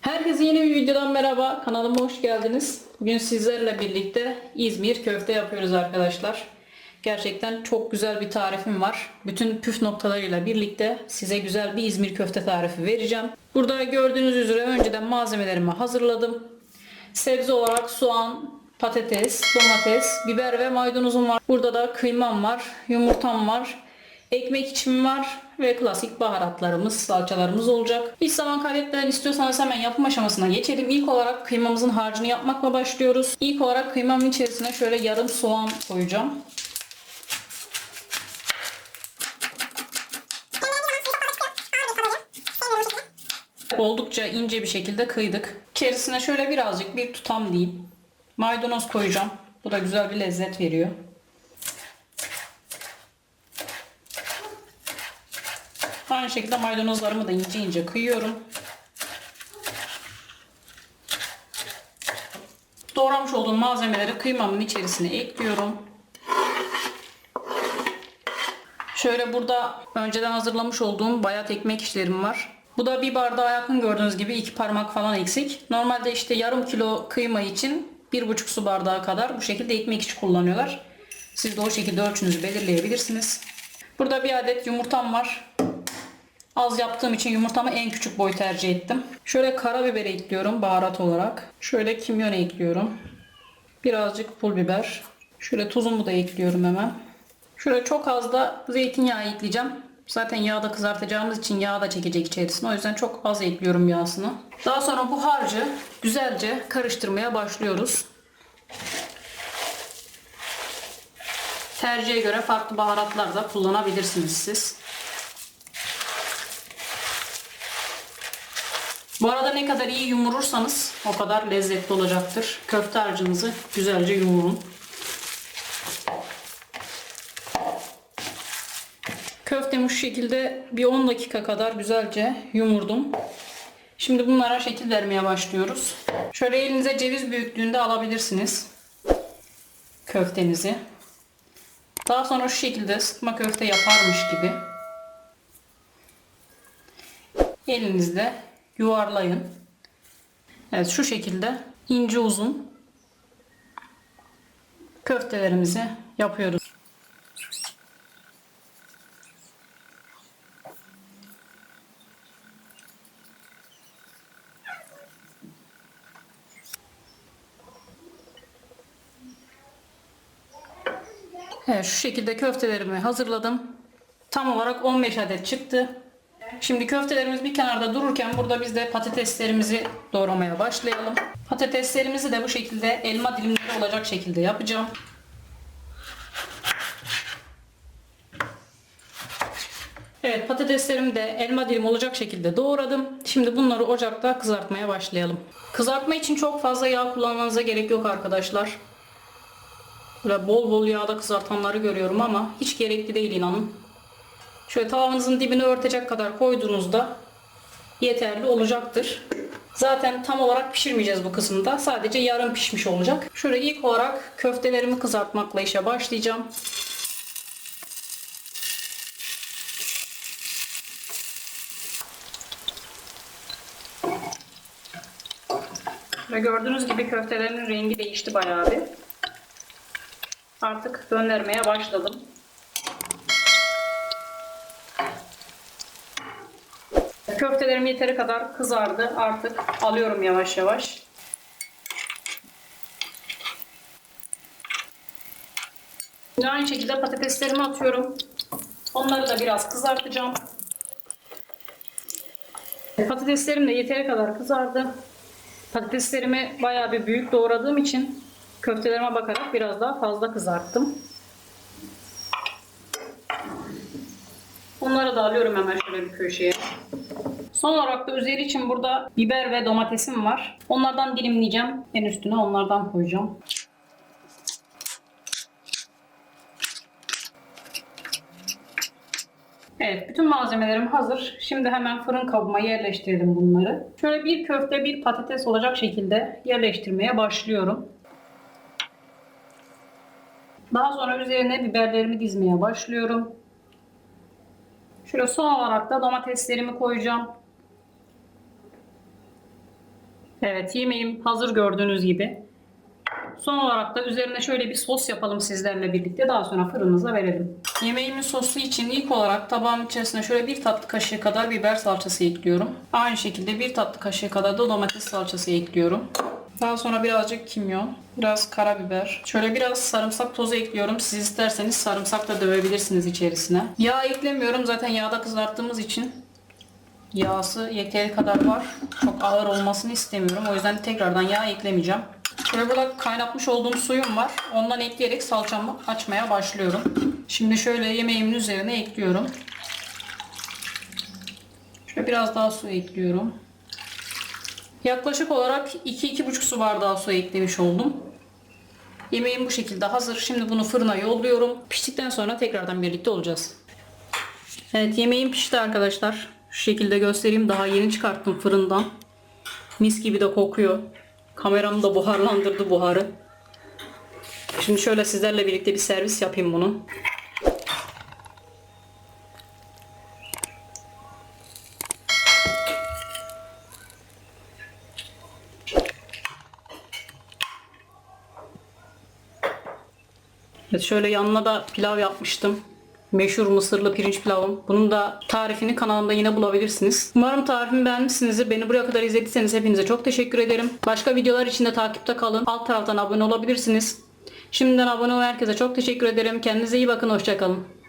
Herkese yeni bir videodan merhaba. Kanalıma hoş geldiniz. Bugün sizlerle birlikte İzmir köfte yapıyoruz arkadaşlar. Gerçekten çok güzel bir tarifim var. Bütün püf noktalarıyla birlikte size güzel bir İzmir köfte tarifi vereceğim. Burada gördüğünüz üzere önceden malzemelerimi hazırladım. Sebze olarak soğan, patates, domates, biber ve maydanozum var. Burada da kıymam var, yumurtam var. Ekmek içim var ve klasik baharatlarımız, salçalarımız olacak. Hiç zaman kaybetmeden istiyorsanız hemen yapım aşamasına geçelim. İlk olarak kıymamızın harcını yapmakla başlıyoruz. İlk olarak kıymamın içerisine şöyle yarım soğan koyacağım. Oldukça ince bir şekilde kıydık. İçerisine şöyle birazcık bir tutam diyeyim. Maydanoz koyacağım. Bu da güzel bir lezzet veriyor. Aynı şekilde maydanozlarımı da ince ince kıyıyorum. Doğramış olduğum malzemeleri kıymamın içerisine ekliyorum. Şöyle burada önceden hazırlamış olduğum bayat ekmek işlerim var. Bu da bir bardağa yakın gördüğünüz gibi iki parmak falan eksik. Normalde işte yarım kilo kıyma için bir buçuk su bardağı kadar bu şekilde ekmek işi kullanıyorlar. Siz de o şekilde ölçünüzü belirleyebilirsiniz. Burada bir adet yumurtam var. Az yaptığım için yumurtamı en küçük boy tercih ettim. Şöyle karabiber ekliyorum baharat olarak. Şöyle kimyon ekliyorum. Birazcık pul biber. Şöyle tuzumu da ekliyorum hemen. Şöyle çok az da zeytinyağı ekleyeceğim. Zaten yağda kızartacağımız için yağ da çekecek içerisine. O yüzden çok az ekliyorum yağsını. Daha sonra bu harcı güzelce karıştırmaya başlıyoruz. Tercihe göre farklı baharatlar da kullanabilirsiniz siz. Bu arada ne kadar iyi yumurursanız o kadar lezzetli olacaktır. Köfte harcınızı güzelce yumurun. Köftemi şu şekilde bir 10 dakika kadar güzelce yumurdum. Şimdi bunlara şekil vermeye başlıyoruz. Şöyle elinize ceviz büyüklüğünde alabilirsiniz. Köftenizi. Daha sonra şu şekilde sıkma köfte yaparmış gibi elinizde yuvarlayın. Evet şu şekilde ince uzun köftelerimizi yapıyoruz. Evet şu şekilde köftelerimi hazırladım. Tam olarak 15 adet çıktı. Şimdi köftelerimiz bir kenarda dururken burada biz de patateslerimizi doğramaya başlayalım. Patateslerimizi de bu şekilde elma dilimleri olacak şekilde yapacağım. Evet patateslerimi de elma dilim olacak şekilde doğradım. Şimdi bunları ocakta kızartmaya başlayalım. Kızartma için çok fazla yağ kullanmanıza gerek yok arkadaşlar. Böyle bol bol yağda kızartanları görüyorum ama hiç gerekli değil inanın. Şöyle tavanızın dibini örtecek kadar koyduğunuzda yeterli olacaktır. Zaten tam olarak pişirmeyeceğiz bu kısımda. Sadece yarım pişmiş olacak. Şöyle ilk olarak köftelerimi kızartmakla işe başlayacağım. Ve gördüğünüz gibi köftelerin rengi değişti bayağı bir. Artık döndürmeye başladım. Köftelerim yeteri kadar kızardı. Artık alıyorum yavaş yavaş. Yine aynı şekilde patateslerimi atıyorum. Onları da biraz kızartacağım. Patateslerim de yeteri kadar kızardı. Patateslerimi bayağı bir büyük doğradığım için köftelerime bakarak biraz daha fazla kızarttım. Onları da alıyorum hemen şöyle bir köşeye. Son olarak da üzeri için burada biber ve domatesim var. Onlardan dilimleyeceğim. En üstüne onlardan koyacağım. Evet, bütün malzemelerim hazır. Şimdi hemen fırın kabıma yerleştirdim bunları. Şöyle bir köfte, bir patates olacak şekilde yerleştirmeye başlıyorum. Daha sonra üzerine biberlerimi dizmeye başlıyorum. Şöyle son olarak da domateslerimi koyacağım. Evet yemeğim hazır gördüğünüz gibi. Son olarak da üzerine şöyle bir sos yapalım sizlerle birlikte. Daha sonra fırınımıza verelim. Yemeğimin sosu için ilk olarak tabağın içerisine şöyle bir tatlı kaşığı kadar biber salçası ekliyorum. Aynı şekilde bir tatlı kaşığı kadar da domates salçası ekliyorum. Daha sonra birazcık kimyon, biraz karabiber, şöyle biraz sarımsak tozu ekliyorum. Siz isterseniz sarımsak da dövebilirsiniz içerisine. Yağ eklemiyorum zaten yağda kızarttığımız için yağsı yeteri kadar var. Çok ağır olmasını istemiyorum. O yüzden tekrardan yağ eklemeyeceğim. Şöyle burada kaynatmış olduğum suyum var. Ondan ekleyerek salçamı açmaya başlıyorum. Şimdi şöyle yemeğimin üzerine ekliyorum. Şöyle biraz daha su ekliyorum. Yaklaşık olarak 2-2,5 su bardağı su eklemiş oldum. Yemeğim bu şekilde hazır. Şimdi bunu fırına yolluyorum. Piştikten sonra tekrardan birlikte olacağız. Evet yemeğim pişti arkadaşlar. Şu şekilde göstereyim. Daha yeni çıkarttım fırından. Mis gibi de kokuyor. Kameram da buharlandırdı buharı. Şimdi şöyle sizlerle birlikte bir servis yapayım bunu. Evet şöyle yanına da pilav yapmıştım. Meşhur mısırlı pirinç pilavım. Bunun da tarifini kanalımda yine bulabilirsiniz. Umarım tarifimi beğenmişsinizdir. Beni buraya kadar izlediyseniz hepinize çok teşekkür ederim. Başka videolar için de takipte kalın. Alt taraftan abone olabilirsiniz. Şimdiden abone olan herkese çok teşekkür ederim. Kendinize iyi bakın. Hoşçakalın.